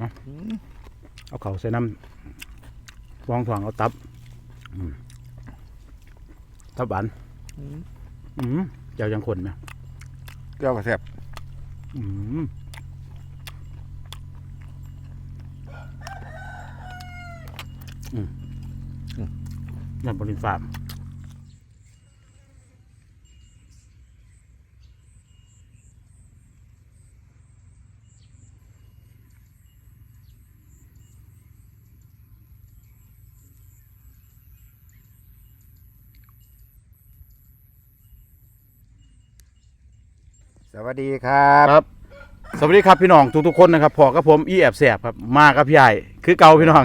มาเอาเขาใส่น้ำฟองถ่วงเอาตับอืมตับหวานอืมเจ้ายังคนไหมเจ้าก็แซ่บอืมอืมอืมนั่นบริฟาร์ม สวัสดีครับครับ สวัสดีครับพี่น้องทุกๆคนนะครับพอกับผมอีแอบแสบครับมากับพี่ใหญ่คือเก่าพี่น้อง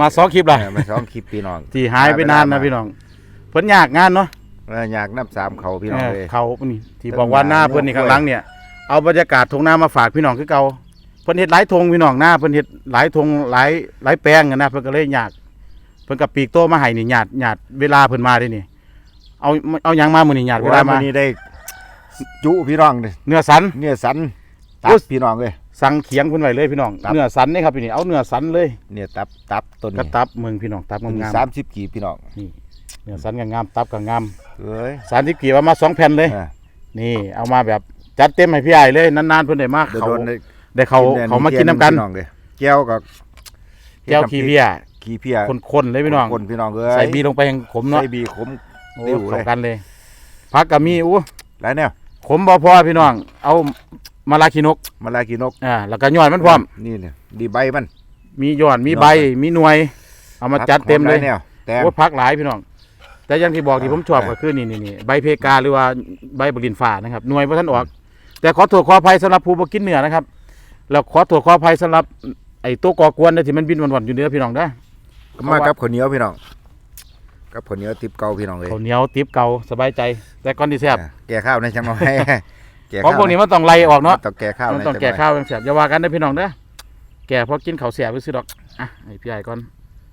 มาสองคลิปละเออมาสองคลิปพี่น้องที่หายไปนานนะพี่น้องเพิ่นยากงานเนาะเอออยากน้ำสามเขาพี่น้องเออเลยเขานี่ที่บอกว่าหน้าเพิ่นนี่ข้างหลังเนี่ยเอาบรรยากาศทงหน้ามาฝากพี่น้องคือเก่าเพิ่นเฮ็ดหลายธงพี่น้องหน้าเพิ่นเฮ็ดหลายธงหลายหลายแปลงอะนะเพิ่นก็เลยยากเพิ่นกับปีกโตมาให้นี่ญาติญาติเวลาเพิ่นมาได้นี่เอาเอาหยังมามื้อนี้ญาติเวลามาวันนี้ได้ จุพี่น้องเลยเนื้อสัน เนี่ยสันโอ้ตับพี่น้องเลย สั่งเขียงเพิ่นไว้เลยพี่น้อง ตับ เนื้อสันนี่ครับพี่นี่ เอาเนื้อสันเลยเนี่ยตับตับต้นก็นี้ตับเมืองพี่น้องตับงามสามสิบกี่พี่น้องๆนี่ เนื้อสันก็งามตับก็งามเอ้ย30กี่ว่ามาสองแผ่นเลยเออนี่ เอามาแบบจัดเต็มให้พี่ใหญ่เลยนานๆเพิ่นได้มาเดี๋ยวเขาโดนได้ได้เขากิเขามากินน้ำกันพี่น้องเลยแก้วกับแก้วขี้เพียขี้เพียคนๆเลยพี่น้อง คนพี่น้องเอ้ยใส่บีลงไปยังขมเนาะใส่บีขม โอ้เร็วเลย เข้ากันเลยพักกับมีอู้หลายแนว ขมบ่พอพี่น้อง เอามาลาคินกมาลากินนกอ่าแล้วก็ยอดมันพร้อม นี่เนี่ยดีใบมัน มียอดมีใบมีหน่วย เอามาจัดเต็มเลยหาแนวแตงโอ้พักหลายพี่น้อง แต่อยังที่บอกที่ผมชอบเออก็คือนี่นี่นี่ใบเพกาหรือว่าใบบรินฟ้านะครับหน่วยพระท่านออก แต่ขอโทษขออภัยสำหรับผู้บ่กินเนื้อนะครับแล้วขอโทษขออภัยสำหรับไอ้ตัวก่อกวนเด้อที่มันบินวันๆอยู่เนื้อพี่น้องเด้อมากับข้าวเหนียวพี่น้อง กับข้าวเหนียวติบเก่าพี่น้องเลยข้าวเหนียวติบเก่าสบายใจ แต่ก่อนที่แซ่บแก่ข้าวในจังหน่อยแก่ของข้าวพวกนี้มันต้องไล่ออกเนาะต้องแก่ข้าวมันในต้องจัหแก่ยข้าวเป็นแสบอย่าว่ากันได้อพี่น้องเด้อแก่เพราะกินข้าวแสบไปซื้อดอกอะให้พี่ใหญ่ก่อน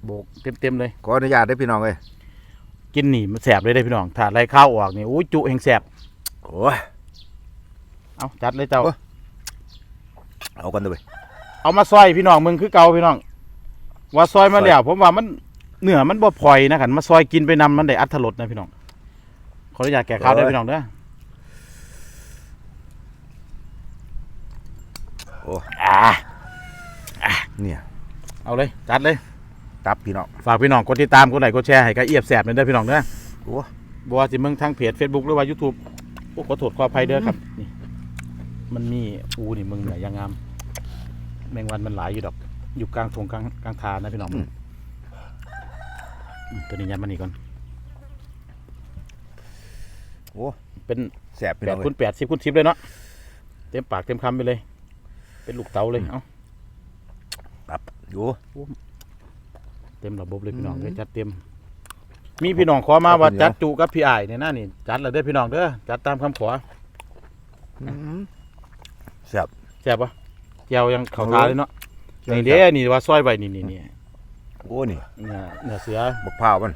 โบกเต็มๆเลย ขออนุญาตได้อพี่น้องเลยกินหนีมันแสบเลยได้อพี่น้องถ้าไล่ข้าวออกนี่อู้จุแห่งแสบโอ้ย เอาจัดเลยเจ้า โอ้ เอากันด้วยเอามาซอยพี่น้องมึงคือเก่าพี่น้อง ว่าซอยมาแล้วผมว่ามัน เนื้อมันบ่พลอยนะขันมาซอยกินไปนำมันได้อัตรสนะพี่น้องขออนุญาตแก่ข้าวได้อพี่น้องเด้อโอ้อ่าเนี่ย เอาเลยจัดเลย ตับพี่น้อง ฝากพี่น้องกดติดตามกดไลค์กดแชร์ให้กับเอียบแสบเลยเด้อพี่น้องเด้อโอ้บ่ว่าสิเมืองทางเพจ Facebook หรือว่า YouTube โอ้ขอโทษขออภัยเด้อครับนี่มันมีอูนี่มึงเนี่ยยังงาม แมงวันมันหลายอยู่ดอก อยู่กลางทงกลางกลางทานนะพี่น้องอืม ตัวนี้ยัดมานี่ก่อน โอ้เป็นแสบพี่แปน้อดงเลคูยณแปดสิบคูณสิบเลยเนาะเต็มปากเต็มคำไปเลย เป็นลูกเต๋าเลยเอ้าตับอยู่เต็มระบบเลยพี่น้องอืมเลยจัดเต็ม มีพี่น้องขอมาครับว่าพี่น้องจัดจูกับพี่อ้ายเนี่ยนะนี่จัดเลยเด้อพี่น้องเด้อจัดตามคำขอแสบแซ่บปะแก้วยังเขาทาเลยเนาะแซ่บนี่เด้นี่ว่าซอยไว้นี่นี่นี่ โอ้นี่เนื้อเนื้อเสือบักพร้าวมัน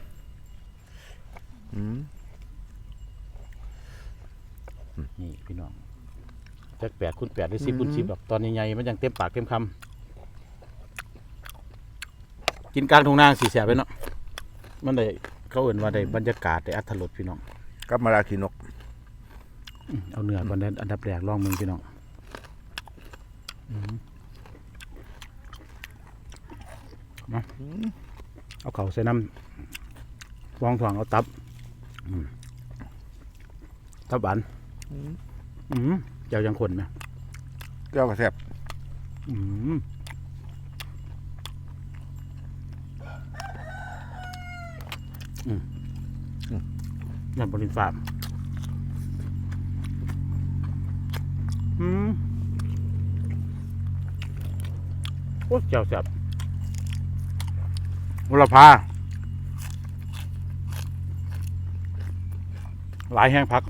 อืมนี่พี่น้องจักแปดคูณแปดหรือสิบอืมคูณสิบดอกตอนใหญ่ๆมันยังเต็มปากเต็มคำกินกลางทุ่งนาสีแสบไปเนาะมันได้เขาเอื่นว่าได้บรรยากาศได้อัธรสพี่น้องกับมาลากินนกอืมเอาเนื้อก่อนเด้ออันดับแรกลองมึงพี่น้องอืมมา เอาเขาใส่น้ำฟองถ่วงเอาตับอืมตับหวานอืมเจ้ายังคนไหมเจ้าก็แสบอืมอืมอืมนั่นบริฟาร์มอืมโอ้ยเจ้าแซ่บ บุรพาหลายแห้งพัก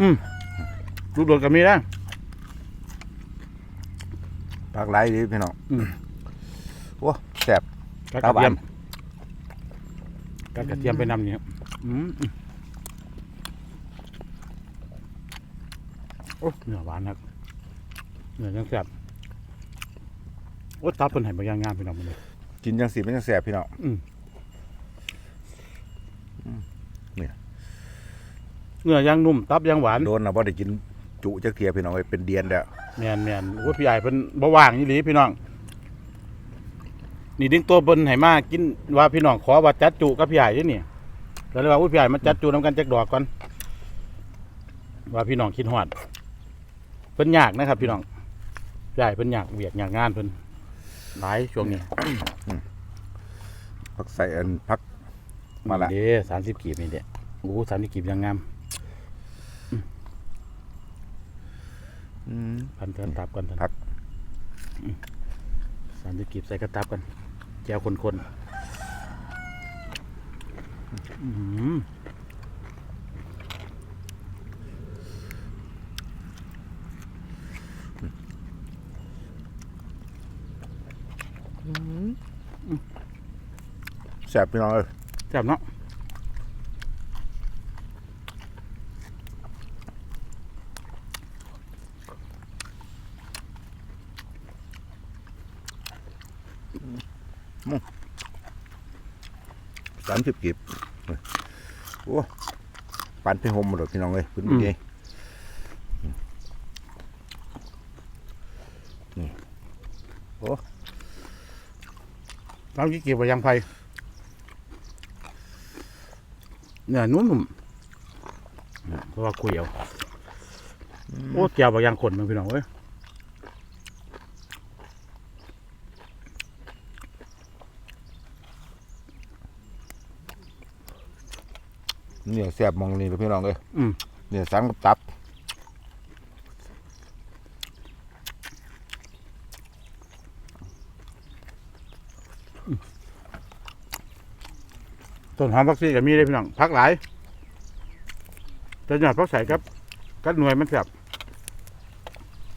อืมลูกโดดกับมีนะปากไหลายดีพี่น้องอืมโอ้แสบกัดกครัระบเทียมกัดกระเทียมไปนำนี่ครับอืมอืมโอ้เนื้อหวานครับเนื้อยังแซ่บ โอ้ตับเพิ่นให้บ่อย่างงามพี่น้องมื้อนี้กินจังสีมันจังแสบพี่น้องเนื้อย่างนุ่มตับย่างหวานโดนนะบ่ได้กินจุจักเทียพี่น้องเอ้ยเป็นเดียนแล้วแม่นแม่นโอ้พี่ใหญ่เพิ่นบ่ว่างอีหลีพี่น้อง นี่ดึงตัวเพิ่นให้มากินว่าพี่น้องขอว่าจัดจุกับพี่ใหญ่เด้นี่ก็เลยว่าอุ้ยพี่ใหญ่มาจัดจุนํกันจักดอกก่อนว่าพี่น้องคิดฮอดเพิ่นยากนะครับ พี่น้องพี่ใหญ่เพิ่นยากเวียกยากงานเพิ่น หลายช่วงนี้พักใส่อันพักมาละเด้30กีบนี่เด้โอ้30กีบยังงามอืมพันกระตับก่อนท่านครับอืมสามสิบกีบใส่กระตับกันแจวคนๆอืม แสบพี่น้องเอ้ยแซ่บเนาะสามสิบกีบโอ้ปันไปห่มหมดเลยพี่น้องเอ้ยพื้นเมื่อกี้นี่โอ้สามสิบกีบว่ายังไฟ เนื้อนุ่มๆเพราะว่าคุยเอาโอ้แก้วบางอย่างขนมันพี่น้องเอ้ยเนี่ยแสบมองนี่เลยพี่น้องเอ้ยอืมเนี่ยสันกับตับ ต้นหอมผักชีก็มีเลยพี่น้องผักหลายแต่หยอดผักใส่ครับกัดหน่วยมันแซ่บ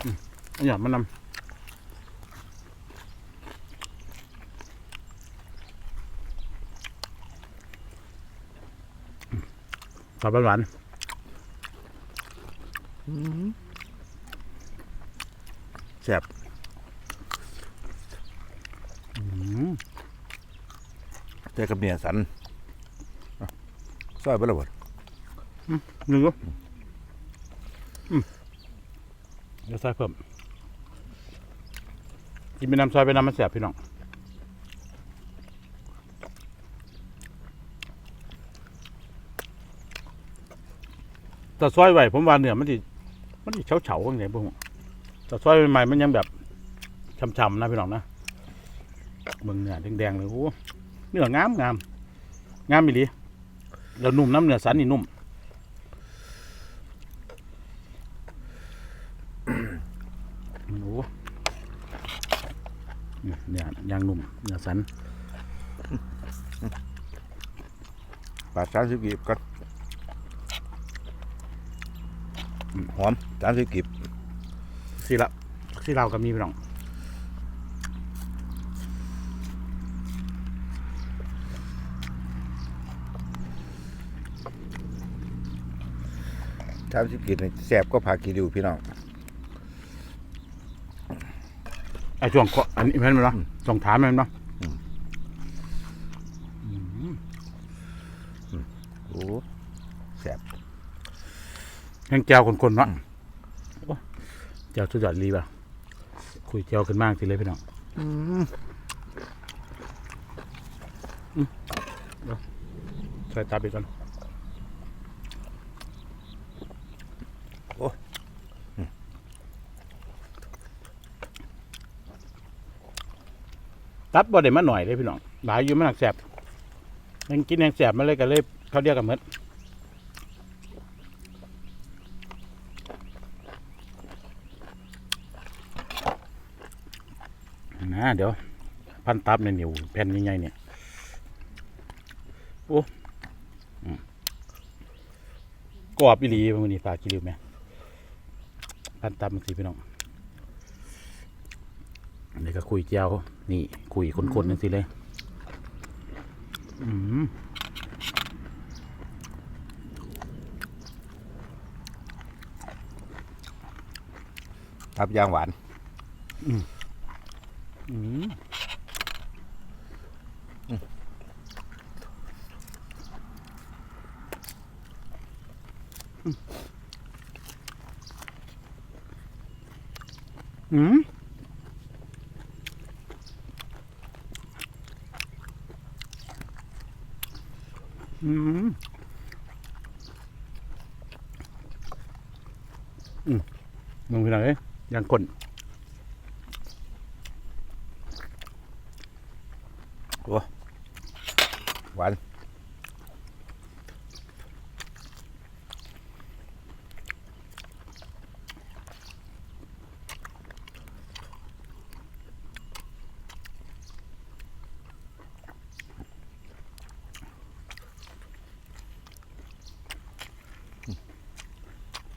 อืมอันหยอดมันนำสับหวานแสบๆอืมเจอกับเนี่ยสันอะ ซอยไปแล้วบ่หนึ่งก็เดี๋ยวใส่เพิ่มกินไปน้ำซอยไปน้ำมันแสบพี่น้องแต่ซอยไหวผมว่าเนื้อมันดิมันดิเฉาเฉาๆข้างในพวกแต่ซอยใหม่มันยังแบบช่ำๆนะพี่น้องนะเบิ่งเนื้อแดงๆเลยโอ้เนื้องามงามงามอีหลี แล้วนุ่มน้ำเนื้อสันนี่นุ่มโอ้โหเนี่ยเนี่ยยางนุ่มเนื้อสันปาดสามสิบกีบก่อนอืมหอมสามสิบกีบสีละสีเราก็มีพี่น้อง สามสิบกีบนี่แสบก็พากีดิวพี่น้องไอ้ช่วงเคาะอันนี้เห็นไหมเนาะส่องถามเห็นไหมเนาะโอ้แสบแห้งแก้วคนๆเนาะโอ้แก้วสุดยอดรีป่ะคุยแก้วขึ้นมากทีเลยพี่น้องใส่ตาไปก่อน ตับบ่ได้มาหน่อยเลยพี่น้อง หลายอยู่มันหนักแสบยังกินยังแสบมาเลยกันเลยเขาเรียกกันเหมือนนะเดี๋ยว พันตับเนี่ยเหนียวแผ่นใหญ่ๆเนี่ยโอ้อืมกรอบอีหลีมันนี่ปลากิริวไหมพันตับมันสิพี่น้องนนี้ก็คุยเจียว นี่คุยคนๆนั่นสิเลยอืมตับยางหวาน อืมอืมอืมอืม มึงไปไหนอยยังกลนหวาน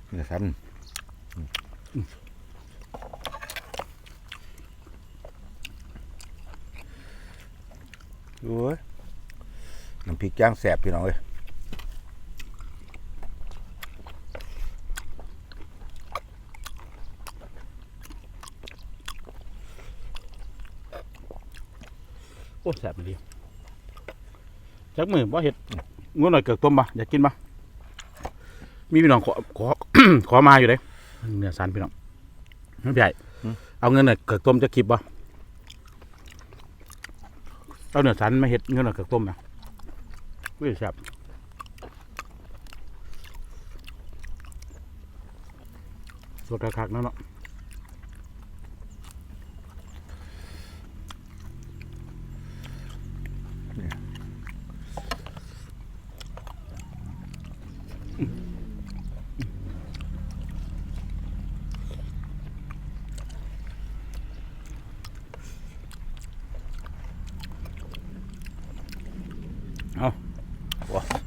เนื้อสันโอ้ยน้ำพริก ย่างแสบพี่น้องเอ้ยโอ้แสบดีจักมือว่าเห็ดงูหน่อยเกิดต้มปะอยากกินปะมีพี่น้องขอขอขอมาอยู่เลยเนื้อสันพี่น้องไม่ใหญ่เอาเงินหน่อยเกิดต้มจะคลิปปะเอาเนื้อสันมาเห็ดเงินหน่อยเกิดต้มนะ วิ่งแสบสดคักๆนั่นเนาะ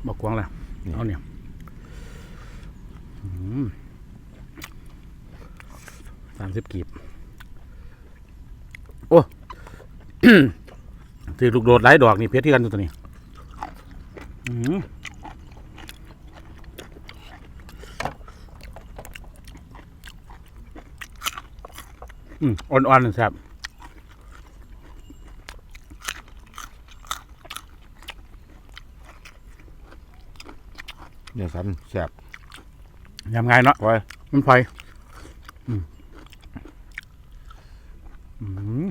บอกกวางแหละเอาเนี่ย สามสิบกีบ โอ้ถือลูกโดดไล่ดอกนี่เพชรที่กันตัวนี้อืมอืมอ่อนๆนะครับเนื้อสันแสบยำไงายเนาะไว้มันไฟอืมอืม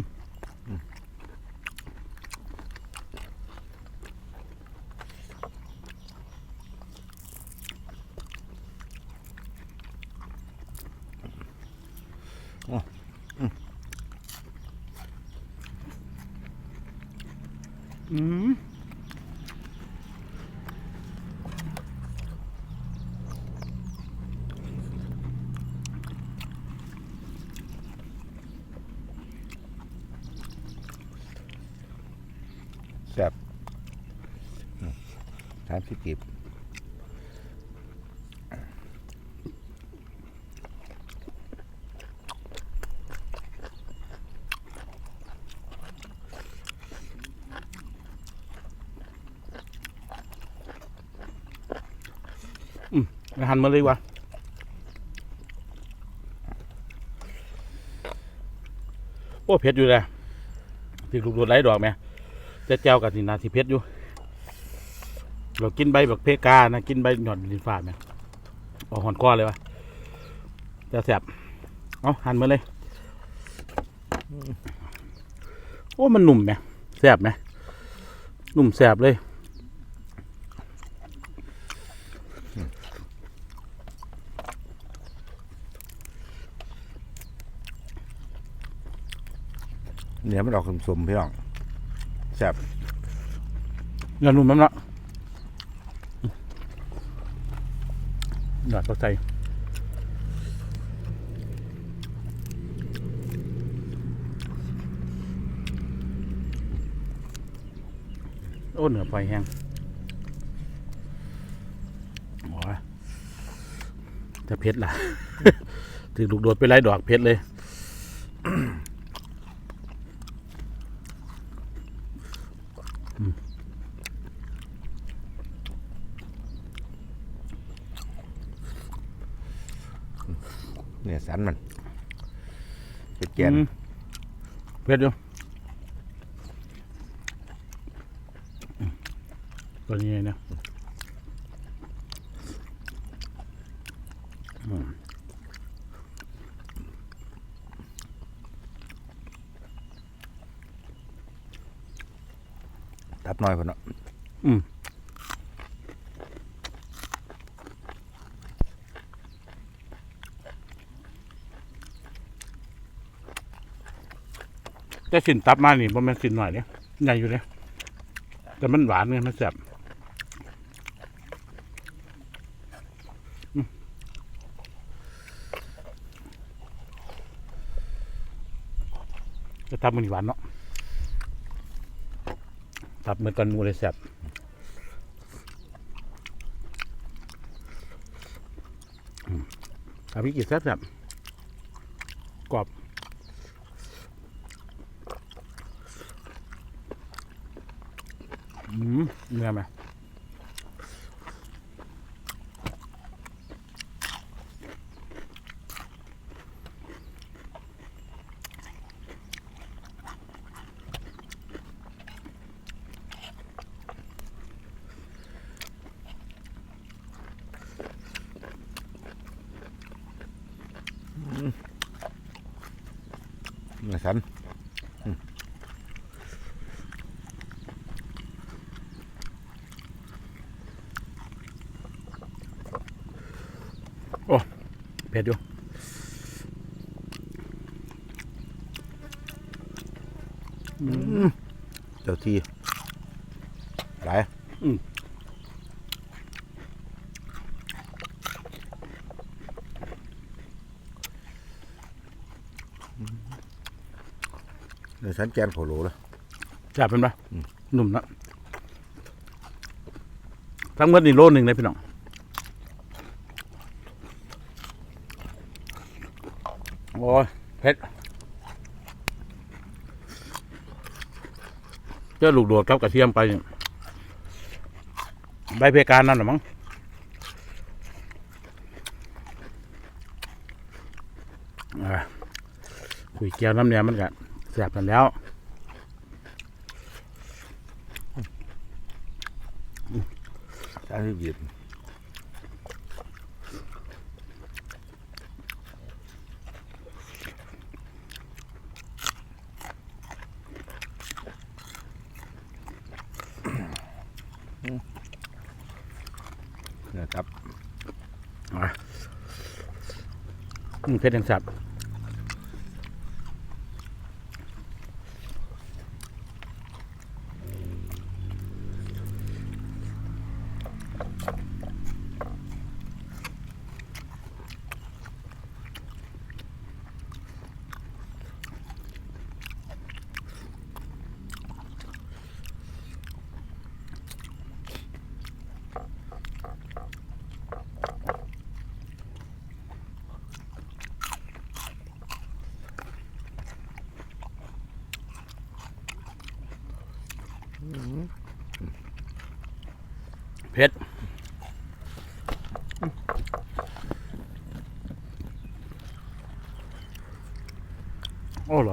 อืม แสบ สามสิบกีบหันมาเลยว่ะโอ้เผ็ดอยู่เลยที่ลูกโดดไล่ดอกไหมแต่แจ้วกับนี่นาที่เผ็ดอยู่ เรากินใบแบบเพกานะกินใบหย่อนลินฟ้าไหมออกหอนก้อนเลยวะจะแสบเอาหันมาเลยโอ้มันหนุ่มไหมแสบไหมหนุ่มแสบเลยเนื้อมันออกสมๆพี่น้องแสบเงินนุ่มน้ำละ หยอดเข้าใจโอ้เหนือไฟแห้งโอ้จะเพชรล่ะ ถือลูกโดดไปไล่ดอกเพชรเลย เนื้อสันมันเป็นแกนอืมเผ็ดอยู่อืมตัวนี้เนี่ยอืมตับน้อยพุ่นเนาะอืม แต่สินตับมานี่บ่แม่นสินหน่อยเนี่ยใหญ่อยู่เลยแต่มันหวานเนี่ยมันแซ่บจะตับมันหวานเนาะตับเหมือนกันมูเลยแซ่บอืมตับพี่กินแซ่บแซ่บกรอบ อืม เนื้อไหมนื้อสัน เผ็ดอยู่อืมเจ้าที่หลายอืมเนื้อสันแกนโผโลเลยแซ่บเป็นปะอืมหนุ่มนะทั้งหมดนี่โลหนึ่งเลยพี่น้อง โอ้ยเผ็ดเจ้าลูกโดดครับกระเทียมไป ใบเพกานั่นหรอมั้งอ่าคุยเกียวน้ำเนี่ยมันก็แซ่บกันแล้วสามสิบหยิบเนื้อตับ อืม เพชรแห่งสัตว์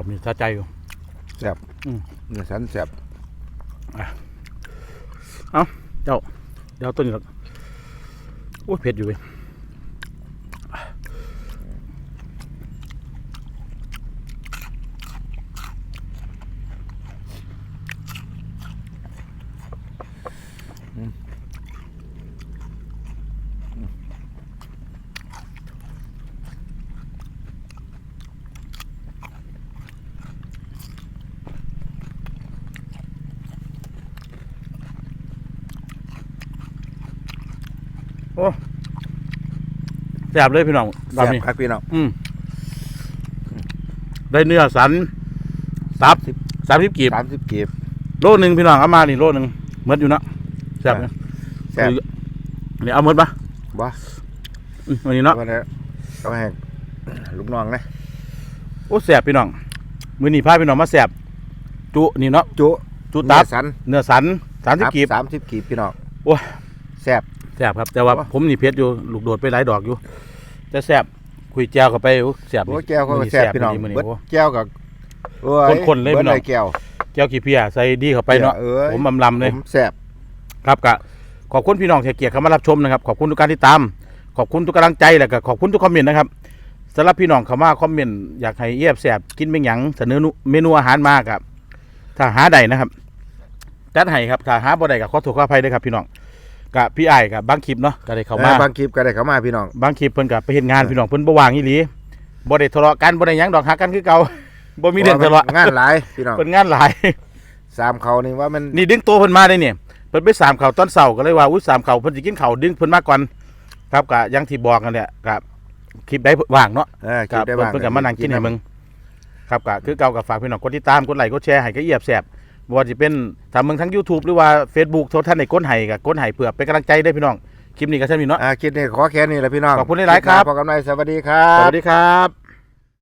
อ้หลอดมีสะใจอยู่แซ่บอืม เนื้อสันแซ่บเดี๋ยวตัวนี้ละโอ้ยเผ็ดอยู่เว้ย แซ่บเลยพี่น้องรอบแซ่บนี้ครับพี่น้อง อืมได้เนื้อสันตับสามสิบกีบสามสิบกีบ โลหนึ่งพี่น้องเอามานี่โลหนึ่งเมดอยู่นะแซ่บนะแซ่บ นี่เอาเมดปะบ่อืมวันนี้เนาะวันนี้เอาให้ลูกน้องนะโอ้แซ่บพี่น้อง มือนี่พาพี่น้องมาแซ่บจุนี่เนาะจุจุตับเนื้อสันเนื้อสันสามสิบกีบสามสิบกีบพี่น้องโอ้ย แซ่บ แซ่บครับ แต่ว่าโอ้ผมนี่เพชรอยู่ลูกโดดไปหลายดอกอยู่แต่แซ่บคุยแจวเข้าไปโอ้แซ่บโอ้แก้วก็มื้อนี้แซ่บพี่น้องมื้อนี้เบิดโอ้แก้วกับโอ้ยคนๆเลยบิพี่ดน้องเลยแก้วแก้วขี้เพียใส่ดีเข้าไปเนาะเอ้ยผมบำลำเลยผมแซ่บครับกะขอบคุณพี่น้องที่เกียรติเข้ามารับชมนะครับขอบคุณทุกการที่ตาม ขอบคุณทุกกำลังใจแล้วก็ขอบคุณทุกคอมเมนต์นะครับสำหรับพี่น้องเข้ามาคอมเมนต์อยากให้เอียบแสบกินเป็นหยังเสนอเมนูอาหารมากับถ้าหาใดนะครับจัดให้ครับถ้าหาบ่ได้ก็ขอโทษขออภัยด้วยครับพี่น้อง กับพี่ไอ้ายกับบางคลิปเนาะก็ได้เข้ามาเออบางคลิปก็ได้เข้ามาพี่น้อง บางคลิปเพิ่นก็ไปเฮ็ดงานพี่น้องเพิ่นบ่ว่างอีหลีบ่ได้ทะเลาะกันบ่ได้หยังดอกหักกันคือเก่า บ่มีเรื่องทะเลาะงานหลายพี่น้องเพิ่นงานหลาย สามเขานี่ว่ามันนี่ดึงตัวเพิ่นมาได้เนี่ยเพิ่นไปสามเข่าตอนเช้าก็เลยว่าอุ้ยสามเข่าเพิ่นสิกินข้าวดึงเพิ่นมาก่อนครับก็อยังที่บอกกันแหละครับคลิปได้ว่างเนาะเออคคลิรัปบได้เพิ่นบ้างเพิ่นก็มานั่งกินให้มึงครับก็คือเก่ากับฝากพี่น้องกดติดตามกดไลค์กดแชร์ให้ก็เอียบแซ่บ บ่ว่าสิเป็นทางมึงทั้ง YouTube หรือว่า Facebook โทรท่านได้กดให้ก็กดให้เพื่อเป็นกำลังใจได้พี่น้องคลิปนี้ก็เช่นนี้เนาะ อ่าคลิปนี้ขอแค่นี้แหละพี่น้องขอบคุณหลายๆครับ พบกันใหม่สวัสดีครัสบ วัสดีครับ